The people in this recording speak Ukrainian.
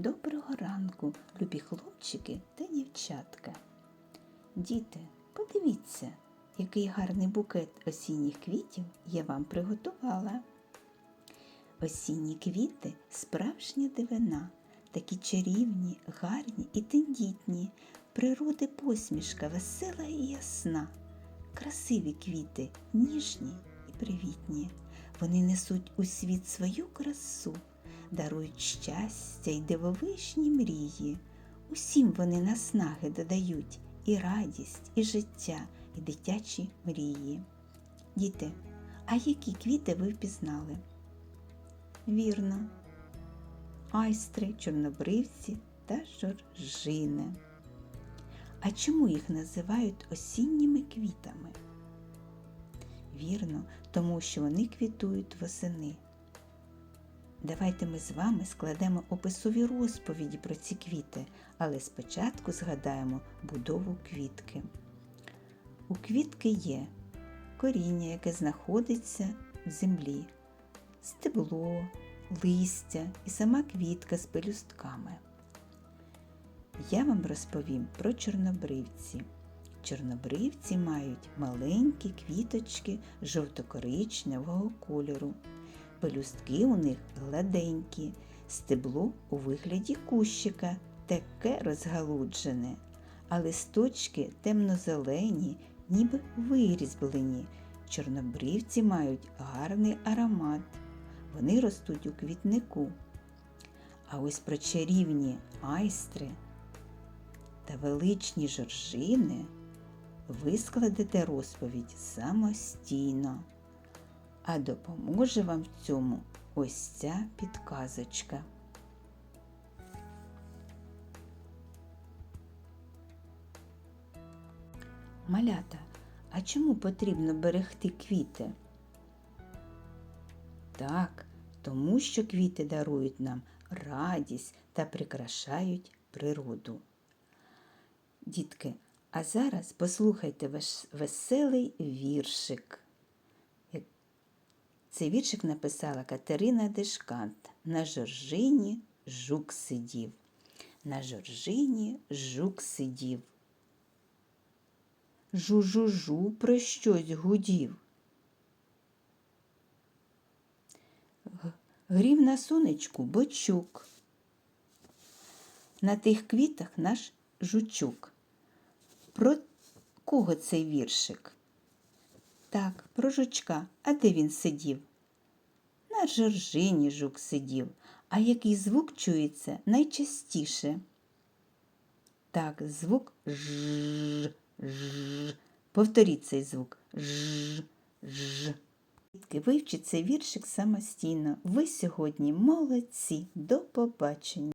Доброго ранку, любі хлопчики та дівчатка. Діти, подивіться, який гарний букет осінніх квітів я вам приготувала. Осінні квіти справжня дивина, такі чарівні, гарні і тендітні, природи посмішка весела і ясна. Красиві квіти, ніжні і привітні. Вони несуть у світ свою красу, дарують щастя й дивовижні мрії. Усім вони наснаги додають і радість, і життя, і дитячі мрії. Діти, а які квіти ви впізнали? Вірно, айстри, чорнобривці та жоржини. А чому їх називають осінніми квітами? Вірно, тому що вони квітують восени. Давайте ми з вами складемо описові розповіді про ці квіти, але спочатку згадаємо будову квітки. У квітки є коріння, яке знаходиться в землі, стебло, листя і сама квітка з пелюстками. Я вам розповім про чорнобривці. Чорнобривці мають маленькі квіточки жовто-коричневого кольору. Пелюстки у них гладенькі, стебло у вигляді кущика, таке розгалуджене, а листочки темно-зелені, ніби вирізблені. Чорнобривці мають гарний аромат. Вони ростуть у квітнику. А ось про чарівні айстри та величні жоржини ви складете розповідь самостійно. А допоможе вам в цьому ось ця підказочка. Малята, а чому потрібно берегти квіти? Так, тому що квіти дарують нам радість та прикрашають природу. Дітки, а зараз послухайте веселий віршик. Цей віршик написала Катерина Дешкант. На жоржині жук сидів. На жоржині жук сидів. Жу-жу-жу про щось гудів. Грів на сонечку бочук. На тих квітах наш жучук. Про кого цей віршик? Так, про жучка. А де він сидів? На жоржині жук сидів. А який звук чується найчастіше? Так, звук ж. ж. Повторіть цей звук. Ж. ж. Вивчіть цей віршик самостійно. Ви сьогодні молодці. До побачення.